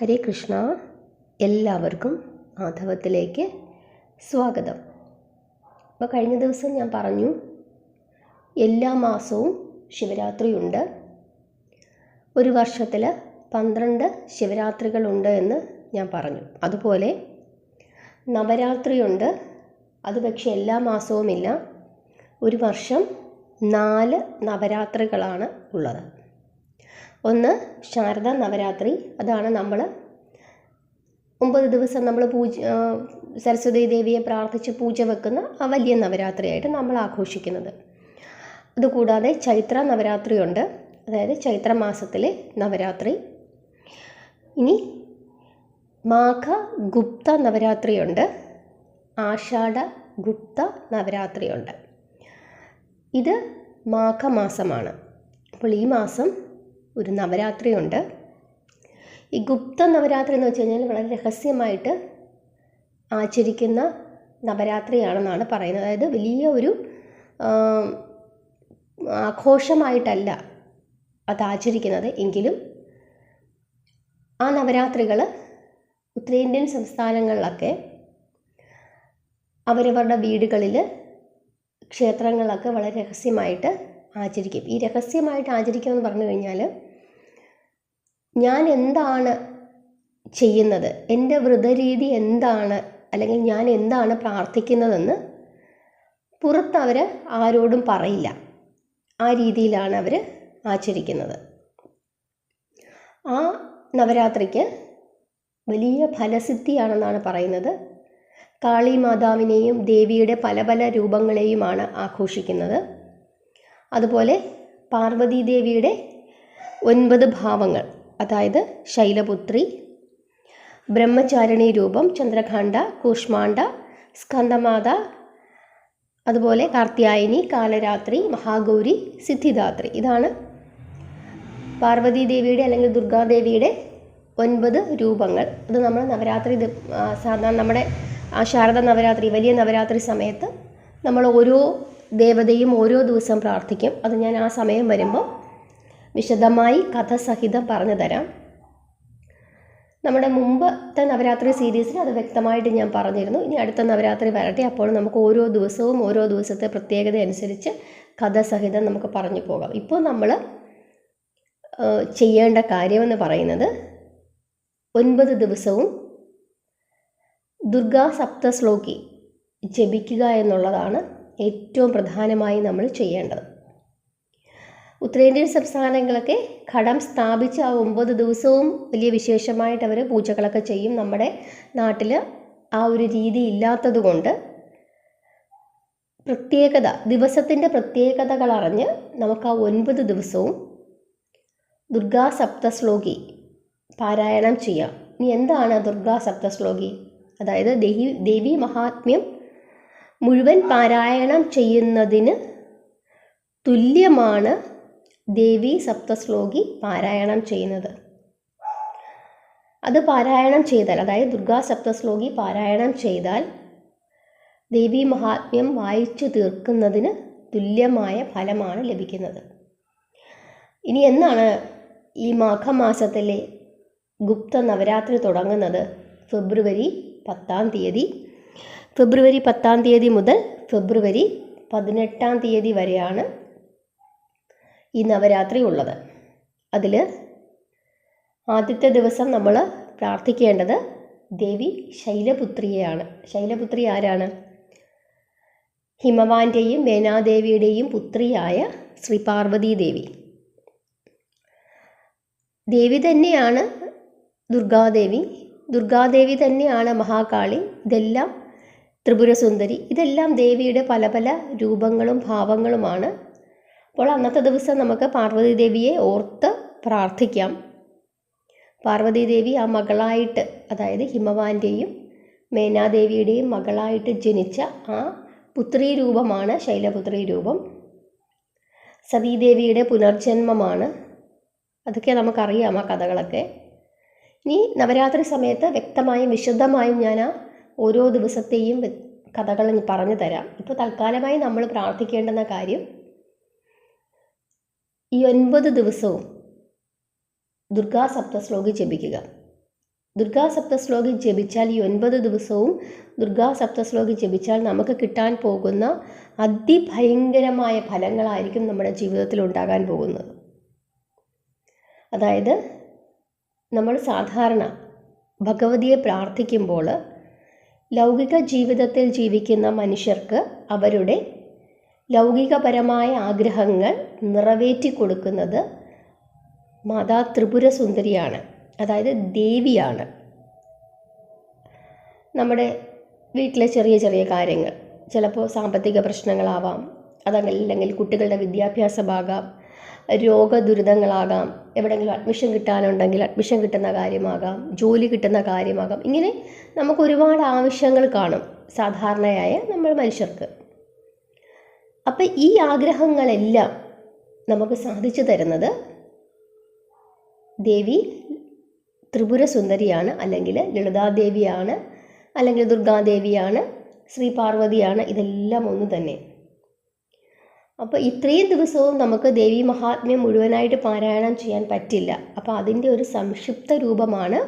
ഹരേ കൃഷ്ണ എല്ലാവർക്കും മാധവത്തിലേക്ക് സ്വാഗതം. അപ്പോൾ കഴിഞ്ഞ ദിവസം ഞാൻ പറഞ്ഞു എല്ലാ മാസവും ശിവരാത്രിയുണ്ട്. ഒരു വർഷത്തിൽ പന്ത്രണ്ട് ശിവരാത്രികളുണ്ട് എന്ന് ഞാൻ പറഞ്ഞു. അതുപോലെ നവരാത്രിയുണ്ട്. അത് പക്ഷേ എല്ലാ മാസവുമില്ല. ഒരു വർഷം നാല് നവരാത്രികളാണ് ഉള്ളത്. ഒന്ന് ശാരദ നവരാത്രി. അതാണ് നമ്മൾ ഒമ്പത് ദിവസം നമ്മൾ പൂജ സരസ്വതി ദേവിയെ പ്രാർത്ഥിച്ച് പൂജ വെക്കുന്ന ആ വലിയ നവരാത്രിയായിട്ട് നമ്മൾ ആഘോഷിക്കുന്നത്. അതുകൂടാതെ ചൈത്ര നവരാത്രിയുണ്ട്. അതായത് ചൈത്രമാസത്തിലെ നവരാത്രി. ഇനി മാഘ ഗുപ്ത നവരാത്രിയുണ്ട്. ആഷാഢ ഗുപ്ത നവരാത്രിയുണ്ട്. ഇത് മാഘമാസമാണ്. അപ്പോൾ ഈ മാസം ഒരു നവരാത്രിയുണ്ട്. ഈ ഗുപ്ത നവരാത്രി എന്ന് വെച്ച് കഴിഞ്ഞാൽ വളരെ രഹസ്യമായിട്ട് ആചരിക്കുന്ന നവരാത്രിയാണെന്നാണ് പറയുന്നത്. അതായത് വലിയ ഒരു ആഘോഷമായിട്ടല്ല അത് ആചരിക്കുന്നത്. എങ്കിലും ആ നവരാത്രികൾ ഉത്തരേന്ത്യൻ സംസ്ഥാനങ്ങളിലൊക്കെ അവരവരുടെ വീടുകളിൽ ക്ഷേത്രങ്ങളൊക്കെ വളരെ രഹസ്യമായിട്ട് ആചരിക്കും. ഈ രഹസ്യമായിട്ട് ആചരിക്കുക എന്ന് പറഞ്ഞു കഴിഞ്ഞാൽ ഞാൻ എന്താണ് ചെയ്യുന്നത്? എന്റെ വ്രതരീതി എന്താണ്? അല്ലെങ്കിൽ ഞാൻ എന്താണ് പ്രാർത്ഥിക്കുന്നതെന്ന് പുറത്ത് അവർ ആരോടും പറയില്ല. ആ രീതിയിലാണ് അവർ ആചരിക്കുന്നത്. ആ നവരാത്രിക്ക് വലിയ ഫലസിദ്ധിയാണെന്നാണ് പറയുന്നത്. കാളി മാതാവിനെയും ദേവിയുടെ പല പല രൂപങ്ങളെയുമാണ് ആഘോഷിക്കുന്നത്. അതുപോലെ പാർവതീദേവിയുടെ ഒൻപത് ഭാവങ്ങൾ അതായത് ശൈലപുത്രി ബ്രഹ്മചാരിണി രൂപം ചന്ദ്രഖണ്ഡ കൂഷ്മാണ്ഡ സ്കന്ദമാത അതുപോലെ കാർത്യായനി കാലരാത്രി മഹാഗൗരി സിദ്ധിദാത്രി. ഇതാണ് പാർവതീദേവിയുടെ അല്ലെങ്കിൽ ദുർഗാദേവിയുടെ ഒൻപത് രൂപങ്ങൾ. അത് നമ്മൾ നവരാത്രി സാധാരണ നമ്മുടെ ആ ശാരദ നവരാത്രി വലിയ നവരാത്രി സമയത്ത് നമ്മൾ ഓരോ ദേവതയും ഓരോ ദിവസം പ്രാർത്ഥിക്കും. അത് ഞാൻ ആ സമയം വരുമ്പോൾ വിശദമായി കഥ സഹിതം പറഞ്ഞു തരാം. നമ്മുടെ മുമ്പത്തെ നവരാത്രി സീരീസിൽ അത് വ്യക്തമായിട്ട് ഞാൻ പറഞ്ഞിരുന്നു. ഇനി അടുത്ത നവരാത്രി വരട്ടെ. അപ്പോൾ നമുക്ക് ഓരോ ദിവസവും ഓരോ ദിവസത്തെ പ്രത്യേകത അനുസരിച്ച് കഥ സഹിതം നമുക്ക് പറഞ്ഞു പോകാം. ഇപ്പോൾ നമ്മൾ ചെയ്യേണ്ട കാര്യമെന്ന് പറയുന്നത് ഒൻപത് ദിവസവും ദുർഗാ സപ്തശ്ലോകി ജപിക്കുക എന്നുള്ളതാണ് ഏറ്റവും പ്രധാനമായി നമ്മൾ ചെയ്യേണ്ടത്. ഉത്തരേന്ത്യൻ സംസ്ഥാനങ്ങളൊക്കെ ഘടം സ്ഥാപിച്ച് ആ ഒമ്പത് ദിവസവും വലിയ വിശേഷമായിട്ട് അവർ പൂജകളൊക്കെ ചെയ്യും നമ്മുടെ നാട്ടിൽ ആ ഒരു രീതി ഇല്ലാത്തത് കൊണ്ട് പ്രത്യേകത ദിവസത്തിന്റെ പ്രത്യേകതകൾ അറിഞ്ഞ് നമുക്ക് ആ ഒൻപത് ദിവസവും ദുർഗാ സപ്തശ്ലോകി പാരായണം ചെയ്യാം. ഇനി എന്താണ് ദുർഗാ സപ്തശ്ലോകി? അതായത് ദേവി ദേവി മഹാത്മ്യം മുഴുവൻ പാരായണം ചെയ്യുന്നതിന് തുല്യമാണ് ദേവി സപ്തശ്ലോകി പാരായണം ചെയ്യുന്നത്. അത് പാരായണം ചെയ്താൽ അതായത് ദുർഗാ സപ്തശ്ലോകി പാരായണം ചെയ്താൽ ദേവി മഹാത്മ്യം വായിച്ചു തീർക്കുന്നതിന് തുല്യമായ ഫലമാണ് ലഭിക്കുന്നത്. ഇനി എന്നാണ് ഈ മാഘമാസത്തിലെ ഗുപ്ത നവരാത്രി തുടങ്ങുന്നത്? ഫെബ്രുവരി പത്താം തീയതി ഫെബ്രുവരി പത്താം തീയതി മുതൽ ഫെബ്രുവരി പതിനെട്ടാം തീയതി വരെയാണ് ഈ നവരാത്രി ഉള്ളത്. അതിൽ ആദ്യത്തെ ദിവസം നമ്മൾ പ്രാർത്ഥിക്കേണ്ടത് ദേവി ശൈലപുത്രിയെയാണ്. ശൈലപുത്രി ആരാണ്? ഹിമവാന്റെയും മേനാദേവിയുടെയും പുത്രിയായ ശ്രീ പാർവതി ദേവി. ദേവി തന്നെയാണ് ദുർഗാദേവി. ദുർഗാദേവി തന്നെയാണ് മഹാകാളി. ഇതെല്ലാം ത്രിപുരസുന്ദരി. ഇതെല്ലാം ദേവിയുടെ പല പല രൂപങ്ങളും ഭാവങ്ങളുമാണ്. അപ്പോൾ അന്നത്തെ ദിവസം നമുക്ക് പാർവതി ദേവിയെ ഓർത്ത് പ്രാർത്ഥിക്കാം. പാർവതി ദേവി ആ മകളായിട്ട് അതായത് ഹിമവാന്റെയും മേനാദേവിയുടെയും മകളായിട്ട് ജനിച്ച ആ പുത്രി രൂപമാണ് ശൈലപുത്രി രൂപം. സതീദേവിയുടെ പുനർജന്മമാണ്. അതൊക്കെ നമുക്കറിയാം ആ കഥകളൊക്കെ. ഇനി നവരാത്രി സമയത്ത് വ്യക്തമായും വിശുദ്ധമായും ഞാൻ ആ ഓരോ ദിവസത്തെയും കഥകൾ പറഞ്ഞു തരാം. ഇപ്പോൾ തൽക്കാലമായി നമ്മൾ പ്രാർത്ഥിക്കേണ്ടുന്ന കാര്യം ഈ ഒൻപത് ദിവസവും ദുർഗാ സപ്തശ്ലോകി ജപിക്കുക. ദുർഗാ സപ്തശ്ലോകി ജപിച്ചാൽ ഈ ഒൻപത് ദിവസവും ദുർഗാ സപ്തശ്ലോകി ജപിച്ചാൽ നമുക്ക് കിട്ടാൻ പോകുന്ന അതിഭയങ്കരമായ ഫലങ്ങളായിരിക്കും നമ്മുടെ ജീവിതത്തിൽ ഉണ്ടാകാൻ പോകുന്നത്. അതായത് നമ്മൾ സാധാരണ ഭഗവതിയെ പ്രാർത്ഥിക്കുമ്പോൾ ലൗകിക ജീവിതത്തിൽ ജീവിക്കുന്ന മനുഷ്യർക്ക് അവരുടെ ലൗകികപരമായ ആഗ്രഹങ്ങൾ നിറവേറ്റി കൊടുക്കുന്നത് മാതാ ത്രിപുര സുന്ദരിയാണ് അതായത് ദേവിയാണ്. നമ്മുടെ വീട്ടിലെ ചെറിയ ചെറിയ കാര്യങ്ങൾ ചിലപ്പോൾ സാമ്പത്തിക പ്രശ്നങ്ങളാവാം അതല്ലെങ്കിൽ കുട്ടികളുടെ വിദ്യാഭ്യാസമാകാം രോഗദുരിതങ്ങളാകാം. എവിടെയെങ്കിലും അഡ്മിഷൻ കിട്ടാനുണ്ടെങ്കിൽ അഡ്മിഷൻ കിട്ടുന്ന കാര്യമാകാം. ജോലി കിട്ടുന്ന കാര്യമാകാം. ഇങ്ങനെ നമുക്ക് ഒരുപാട് ആവശ്യങ്ങൾ കാണും. സാധാരണയായ നമ്മൾ മനുഷ്യർക്ക്. അപ്പം ഈ ആഗ്രഹങ്ങളെല്ലാം നമുക്ക് സാധിച്ചു തരുന്നത് ദേവി ത്രിപുര സുന്ദരിയാണ് അല്ലെങ്കിൽ ലളിതാദേവിയാണ് അല്ലെങ്കിൽ ദുർഗാദേവിയാണ് ശ്രീ പാർവതിയാണ് ഇതെല്ലാം ഒന്ന് തന്നെ. അപ്പോൾ ഇത്രയും ദിവസവും നമുക്ക് ദേവി മഹാത്മ്യം മുഴുവനായിട്ട് പാരായണം ചെയ്യാൻ പറ്റില്ല. അപ്പോൾ അതിന്റെ ഒരു സംക്ഷിപ്ത രൂപമാണ്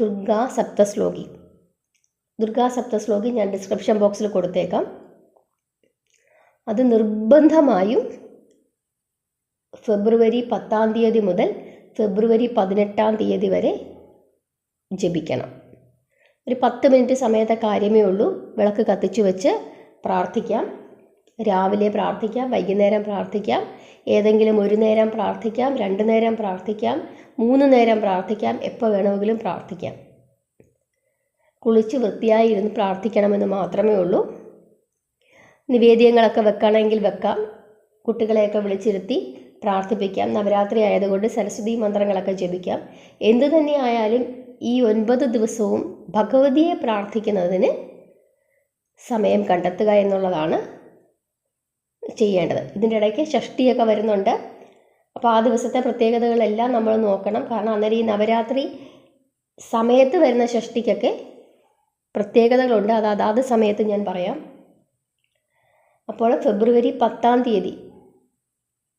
ദുർഗാ സപ്തശ്ലോകി. ദുർഗാ സപ്തശ്ലോകി ഞാൻ ഡിസ്ക്രിപ്ഷൻ ബോക്സിൽ കൊടുത്തേക്കാം. അത് നിർബന്ധമായും ഫെബ്രുവരി പത്താം തീയതി മുതൽ ഫെബ്രുവരി പതിനെട്ടാം തീയതി വരെ ജപിക്കണം. ഒരു പത്ത് മിനിറ്റ് സമയത്തെ കാര്യമേ ഉള്ളൂ. വിളക്ക് കത്തിച്ചു വെച്ച് പ്രാർത്ഥിക്കാം. രാവിലെ പ്രാർത്ഥിക്കാം വൈകുന്നേരം പ്രാർത്ഥിക്കാം ഏതെങ്കിലും ഒരു നേരം പ്രാർത്ഥിക്കാം രണ്ട് നേരം പ്രാർത്ഥിക്കാം മൂന്ന് നേരം പ്രാർത്ഥിക്കാം എപ്പോൾ വേണമെങ്കിലും പ്രാർത്ഥിക്കാം. കുളിച്ച് വൃത്തിയായി ഇരുന്ന് പ്രാർത്ഥിക്കണമെന്ന് മാത്രമേ ഉള്ളൂ. നിവേദ്യങ്ങളൊക്കെ വെക്കണമെങ്കിൽ വെക്കാം. കുട്ടികളെയൊക്കെ വിളിച്ചിരുത്തി പ്രാർത്ഥിപ്പിക്കാം. നവരാത്രി ആയതുകൊണ്ട് സരസ്വതി മന്ത്രങ്ങളൊക്കെ ജപിക്കാം. എന്തു തന്നെ ആയാലും ഈ ഒൻപത് ദിവസവും ഭഗവതിയെ പ്രാർത്ഥിക്കുന്നതിന് സമയം കണ്ടെത്തുക എന്നുള്ളതാണ് ചെയ്യേണ്ടത്. ഇതിന്റെ ഇടയ്ക്ക് ഷഷ്ടിയൊക്കെ വരുന്നുണ്ട്. അപ്പോൾ ആ ദിവസത്തെ പ്രത്യേകതകളെല്ലാം നമ്മൾ നോക്കണം. കാരണം അന്നേരം ഈ നവരാത്രി സമയത്ത് വരുന്ന ഷഷ്ടിക്കൊക്കെ പ്രത്യേകതകളുണ്ട്. അത് അതാത് സമയത്ത് ഞാൻ പറയാം. അപ്പോൾ ഫെബ്രുവരി പത്താം തീയതി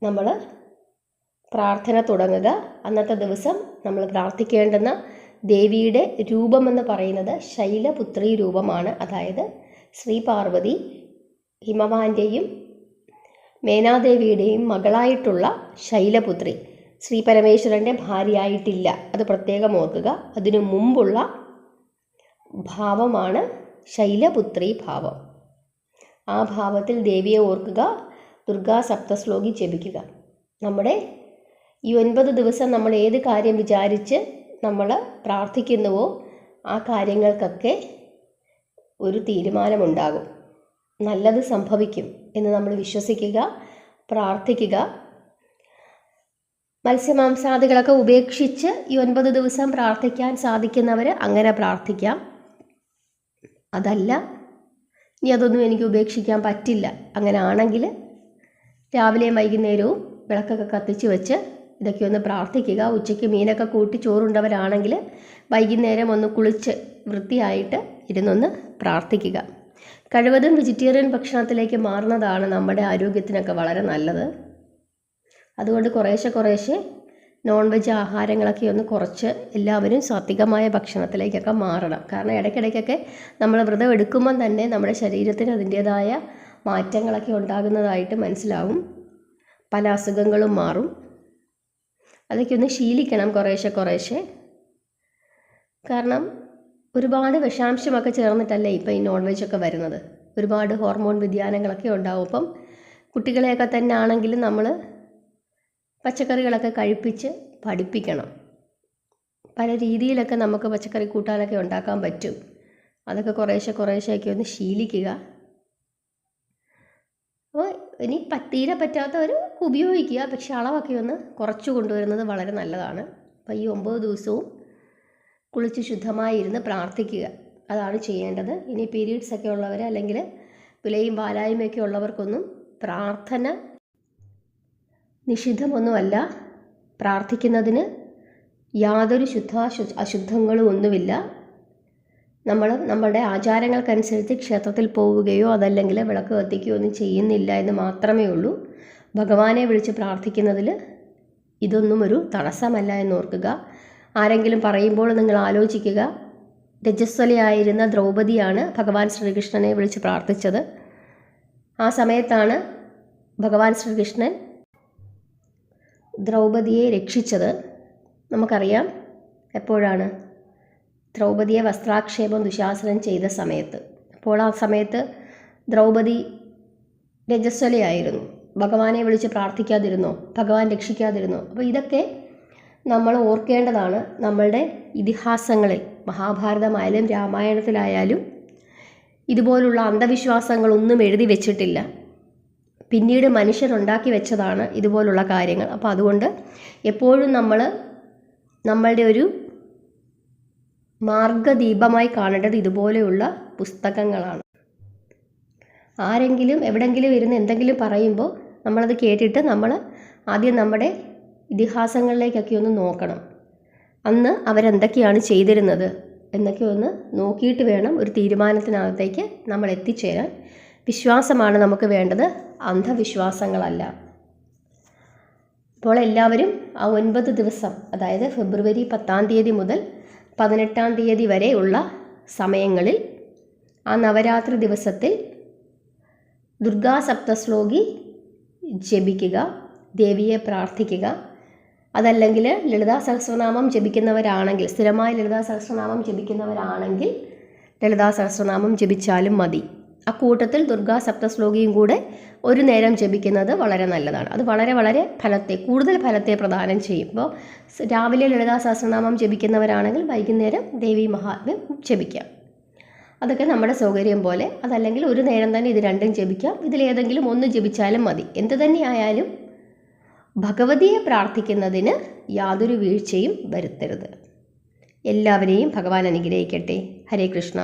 നമ്മൾ പ്രാർത്ഥന തുടങ്ങുക. അന്നത്തെ ദിവസം നമ്മൾ പ്രാർത്ഥിക്കേണ്ടുന്ന ദേവിയുടെ രൂപമെന്ന് പറയുന്നത് ശൈലപുത്രി രൂപമാണ്. അതായത് ശ്രീ പാർവതി ഹിമവാന്റെയും മേനാദേവിയുടെയും മകളായിട്ടുള്ള ശൈലപുത്രി ശ്രീ പരമേശ്വരന്റെ ഭാര്യയായിട്ടില്ല. അത് പ്രത്യേകം ഓർക്കുക. അതിനു മുമ്പുള്ള ഭാവമാണ് ശൈലപുത്രി ഭാവം. ആ ഭാവത്തിൽ ദേവിയെ ഓർക്കുക ദുർഗാ സപ്തശ്ലോകി ജപിക്കുക. നമ്മുടെ ഈ ഒൻപത് ദിവസം നമ്മൾ ഏത് കാര്യം വിചാരിച്ച് നമ്മൾ പ്രാർത്ഥിക്കുന്നുവോ ആ കാര്യങ്ങൾക്കൊക്കെ ഒരു തീരുമാനമുണ്ടാകും. നല്ലത് സംഭവിക്കും എന്ന് നമ്മൾ വിശ്വസിക്കുക പ്രാർത്ഥിക്കുക. മത്സ്യമാംസാദികളൊക്കെ ഉപേക്ഷിച്ച് ഈ ഒൻപത് ദിവസം പ്രാർത്ഥിക്കാൻ സാധിക്കുന്നവർ അങ്ങനെ പ്രാർത്ഥിക്കാം. അതല്ല ഇനി അതൊന്നും എനിക്ക് ഉപേക്ഷിക്കാൻ പറ്റില്ല. അങ്ങനെ ആണെങ്കിൽ രാവിലെയും വൈകുന്നേരവും വിളക്കൊക്കെ കത്തിച്ച് വെച്ച് ഇതൊക്കെ ഒന്ന് പ്രാർത്ഥിക്കുക. ഉച്ചയ്ക്ക് മീനൊക്കെ കൂട്ടി ചോറുണ്ടവരാണെങ്കിൽ വൈകുന്നേരം ഒന്ന് കുളിച്ച് വൃത്തിയായിട്ട് ഇരുന്നൊന്ന് പ്രാർത്ഥിക്കുക. കഴിവതും വെജിറ്റേറിയൻ ഭക്ഷണത്തിലേക്ക് മാറുന്നതാണ് നമ്മുടെ ആരോഗ്യത്തിനൊക്കെ വളരെ നല്ലത്. അതുകൊണ്ട് കുറേശ്ശെ കുറേശ്ശെ നോൺ വെജ് ആഹാരങ്ങളൊക്കെ ഒന്ന് കുറച്ച് എല്ലാവരും സാത്വികമായ ഭക്ഷണത്തിലേക്കൊക്കെ മാറണം. കാരണം ഇടയ്ക്കിടയ്ക്കൊക്കെ നമ്മൾ വ്രതം എടുക്കുമ്പം തന്നെ നമ്മുടെ ശരീരത്തിന് അതിന്റേതായ മാറ്റങ്ങളൊക്കെ ഉണ്ടാകുന്നതായിട്ട് മനസ്സിലാവും. പല അസുഖങ്ങളും മാറും. അതൊക്കെ ഒന്ന് ശീലിക്കണം കുറേശ്ശെ കുറേശ്ശെ. കാരണം ഒരുപാട് വിഷാംശമൊക്കെ ചേർന്നിട്ടല്ലേ ഇപ്പോൾ ഈ നോൺ ഒക്കെ വരുന്നത്? ഒരുപാട് ഹോർമോൺ വ്യതിയാനങ്ങളൊക്കെ ഉണ്ടാവും. അപ്പം കുട്ടികളെയൊക്കെ തന്നെ ആണെങ്കിലും നമ്മൾ പച്ചക്കറികളൊക്കെ കഴിപ്പിച്ച് പഠിപ്പിക്കണം. പല രീതിയിലൊക്കെ നമുക്ക് പച്ചക്കറി കൂട്ടാനൊക്കെ ഉണ്ടാക്കാൻ പറ്റും. അതൊക്കെ കുറേശ്ശെ കുറേശ്ശെയൊക്കെ ഒന്ന് ശീലിക്കുക. അപ്പോൾ ഇനി തീരെ പറ്റാത്തവർ ഉപയോഗിക്കുക. പക്ഷെ അളവൊക്കെ ഒന്ന് കുറച്ച് കൊണ്ടുവരുന്നത് വളരെ നല്ലതാണ്. അപ്പോൾ ഈ ഒമ്പത് ദിവസവും കുളിച്ച് ശുദ്ധമായി ഇരുന്ന് പ്രാർത്ഥിക്കുക. അതാണ് ചെയ്യേണ്ടത്. ഇനി പീരീഡ്സ് ഒക്കെ ഉള്ളവർ അല്ലെങ്കിൽ വിലയും പാലായ്മയൊക്കെ ഉള്ളവർക്കൊന്നും പ്രാർത്ഥന നിഷിദ്ധമൊന്നുമല്ല. പ്രാർത്ഥിക്കുന്നതിന് യാതൊരു ശുദ്ധ അശുദ്ധങ്ങളും ഒന്നുമില്ല. നമ്മൾ നമ്മുടെ ആചാരങ്ങൾക്കനുസരിച്ച് ക്ഷേത്രത്തിൽ പോവുകയോ അതല്ലെങ്കിൽ വിളക്ക് കത്തിക്കുകയോ ഒന്നും ചെയ്യുന്നില്ല എന്ന് മാത്രമേ ഉള്ളൂ. ഭഗവാനെ വിളിച്ച് പ്രാർത്ഥിക്കുന്നതിൽ ഇതൊന്നും ഒരു തടസ്സമല്ല എന്ന് ഓർക്കുക. ആരെങ്കിലും പറയുമ്പോൾ നിങ്ങൾ ആലോചിക്കുക. രജസ്വലയായിരുന്ന ദ്രൗപതിയാണ് ഭഗവാൻ ശ്രീകൃഷ്ണനെ വിളിച്ച് പ്രാർത്ഥിച്ചത്. ആ സമയത്താണ് ഭഗവാൻ ശ്രീകൃഷ്ണൻ ദ്രൗപതിയെ രക്ഷിച്ചത്. നമുക്കറിയാം എപ്പോഴാണ്? ദ്രൗപതിയെ വസ്ത്രാക്ഷേപം ദുശാസനം ചെയ്ത സമയത്ത്. അപ്പോൾ ആ സമയത്ത് ദ്രൗപതി രജസ്വലയായിരുന്നു. ഭഗവാനെ വിളിച്ച് പ്രാർത്ഥിക്കാതിരുന്നോ? ഭഗവാൻ രക്ഷിക്കാതിരുന്നോ? അപ്പോൾ ഇതൊക്കെ നമ്മൾ ഓർക്കേണ്ടതാണ് നമ്മളുടെ ഇതിഹാസങ്ങളിൽ മഹാഭാരതമായാലും രാമായണത്തിലായാലും ഇതുപോലുള്ള അന്ധവിശ്വാസങ്ങളൊന്നും എഴുതി വെച്ചിട്ടില്ല. പിന്നീട് മനുഷ്യരുണ്ടാക്കി വെച്ചതാണ് ഇതുപോലുള്ള കാര്യങ്ങൾ. അപ്പോൾ അതുകൊണ്ട് എപ്പോഴും നമ്മൾ നമ്മളുടെ ഒരു മാർഗദീപമായി കാണേണ്ടത് ഇതുപോലെയുള്ള പുസ്തകങ്ങളാണ്. ആരെങ്കിലും എവിടെങ്കിലും ഇരുന്ന് എന്തെങ്കിലും പറയുമ്പോൾ നമ്മളത് കേട്ടിട്ട് നമ്മൾ ആദ്യം നമ്മുടെ ഇതിഹാസങ്ങളിലേക്കൊക്കെ ഒന്ന് നോക്കണം. അന്ന് അവരെന്തൊക്കെയാണ് ചെയ്തിരുന്നത് എന്നൊക്കെ ഒന്ന് നോക്കിയിട്ട് വേണം ഒരു തീരുമാനത്തിനകത്തേക്ക് നമ്മൾ എത്തിച്ചേരാൻ. വിശ്വാസമാണ് നമുക്ക് വേണ്ടത്. അന്ധവിശ്വാസങ്ങളല്ല. അപ്പോൾ എല്ലാവരും ആ ഒൻപത് ദിവസം അതായത് ഫെബ്രുവരി പത്താം തീയതി മുതൽ പതിനെട്ടാം തീയതി വരെയുള്ള സമയങ്ങളിൽ ആ നവരാത്രി ദിവസത്തിൽ ദുർഗാ സപ്തശ്ലോകി ജപിക്കുക ദേവിയെ പ്രാർത്ഥിക്കുക അതല്ലെങ്കിൽ ലളിതാ സഹസ്രനാമം ജപിക്കുന്നവരാണെങ്കിൽ സ്ഥിരമായി ലളിതാ സഹസ്രനാമം ജപിക്കുന്നവരാണെങ്കിൽ ലളിതാ സഹസ്രനാമം ജപിച്ചാലും മതി. ആ കൂട്ടത്തിൽ ദുർഗാ സപ്തശ്ലോകിയും കൂടെ ഒരു നേരം ജപിക്കുന്നത് വളരെ നല്ലതാണ്. അത് വളരെ വളരെ ഫലത്തെ കൂടുതൽ ഫലത്തെ പ്രദാനം ചെയ്യും. ഇപ്പോൾ രാവിലെ ലളിതാ സഹസ്രനാമം ജപിക്കുന്നവരാണെങ്കിൽ വൈകുന്നേരം ദേവി മഹാത്മ്യം ജപിക്കാം. അതൊക്കെ നമ്മുടെ സൗകര്യം പോലെ. അതല്ലെങ്കിൽ ഒരു നേരം തന്നെ ഇത് രണ്ടും ജപിക്കാം. ഇതിലേതെങ്കിലും ഒന്ന് ജപിച്ചാലും മതി. എന്ത് തന്നെയായാലും ഭഗവതിയെ പ്രാർത്ഥിക്കുന്നതിന് യാതൊരു വീഴ്ചയും വരുത്തരുത്. എല്ലാവരെയും ഭഗവാൻ അനുഗ്രഹിക്കട്ടെ. ഹരേ കൃഷ്ണ.